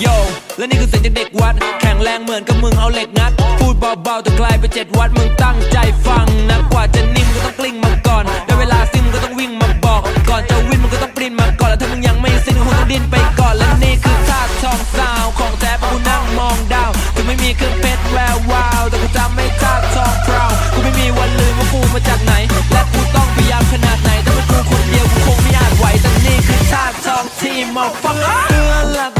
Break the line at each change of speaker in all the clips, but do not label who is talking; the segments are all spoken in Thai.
โยและนี่คือเสียงจากเด็กวัด แข็งแรงเหมือนกับมึงเอาเหล็กงัด พูดเบาๆแต่กลายเป็นเจ็ดวัดมึงตั้งใจฟังนะกว่าจะนิ่มก็ต้องกลิ้งมาก่อนได้เวลาซิมก็ต้องวิ่งมาบอก ก่อนจะวิ่งมึงก็ต้องปรินมาก่อน แล้วถ้ามึงยังไม่สิ้นก็คงต้องดิ้นไปก่อน และนี่คือท่าทองสาวของแท้เพราะกูนั่งมองดาวถึงไม่มีเครื่องเพชรแวววาวแต่กูจำไม่ท่าทองพราวกูไม่มีวันลืมว่ากูมาจากไหน และกูต้องพยายามขนาดไหนถ้าเป็นกูคนเดียวกูคงไม่อาจไหวแต่นี่คือท่าทองที่มาฟังเพื่อนละกู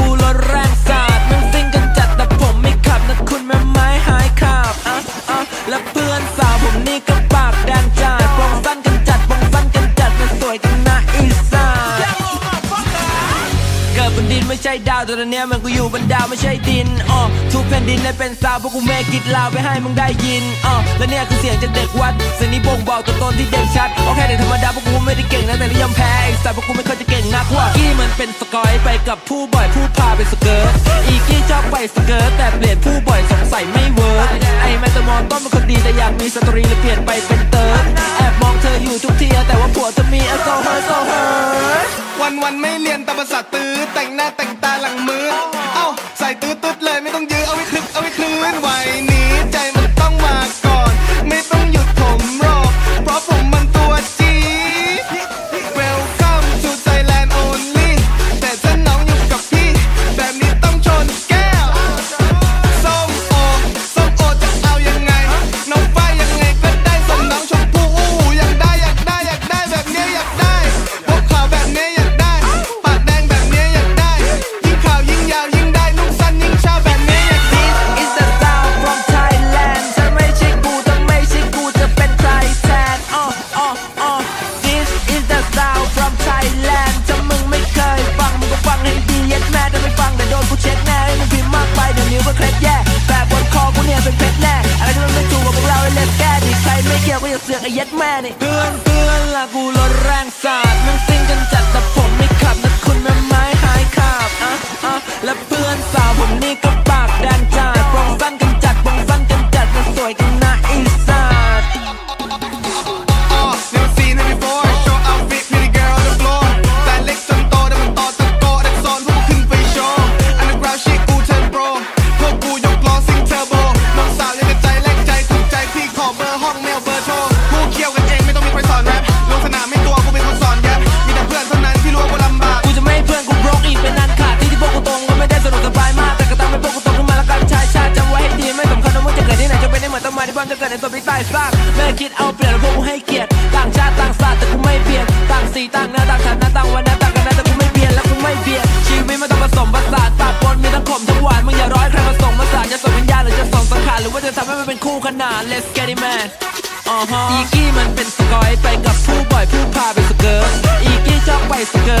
พื่อนสาวผมนี่ก็ปากแดงจัดปองสั้นกันจัดปองสั้นกันจัดมันสวยกันนะอีสานเกิดบนดินไม่ใช่ดาวแต่ตอนเนี้ยมันกูอยู่บนดาวไม่ใช่ดินอ๋อทุกแผ่นดินได้เป็นสาวเพราะกูเมกิดลาวไปให้มึงได้ยินอ๋อและเนี่ยคือเสียงจากเด็กวัดเสียงนี้บ่งบอกตัวตนที่เด่นชัดโอเคเด็กธรรมดาเพราะกูไม่ได้เก่งนะแต่นิยมแพ้ไอ้สัตว์เพราะกูไม่เคยจะเก่งนักว่ากี้มันเป็นสกอยไปกับผู้บ่อยผู้พาเป็นสเกิร์ตอีกี้ชอบไปสเกิร์ตแต่เปลี่ยนผู้บ่อยสงสัยไม่เวิร์ก แมตตมองต้นเป็นคนดีแต่อยากมีสตรีเลยเปลี่ยนไปเป็นเติร์ดแอบมองเธออยู่ทุกทีแต่ว่าผัวเธอมีอโซเฮอร์โซเฮอร์
วันวันไม่เรียนตามภาษาตื้อแต่งหน้าแต่งตาหลังมือเอ้าใส่ตื้อตึ๊ดเลยไม่ต้องยื้อเอาไว้คลึกเอาไว้คลื่นไหว ไอ้เย็ดแม่
เนี่ยเพื่อนเพื่อนละกูรถแรงสา เป็น
ได้
เหมือนจะเกิดในตัวพี่ใต้ซากไม่คิดเอาเปรียบพวกกูให้เกียรติต่างชาติต่างศาสตร์แต่กูไม่เปลี่ยนต่างสีต่างหน้าต่างฐานะต่างวันนะต่างกันนะแต่กูไม่เปลี่ยนและกูไม่เบียดชีวิตมันต้องผสมผสานปากปนมีทั้งขมทั้งหวานมึงอย่าร้อยใครมาส่งมาสานจะส่งวิญญาณหรือจะส่งสังขารหรือว่าจะทำให้มันเป็นคู่ขนาน Let's get it man อ๋อฮะอีกี้มันเป็นสกอยไปกับผู้บ่อยผู้พาเป็นสเกิร์ตอีกี้ชอบไปสเกิร์ต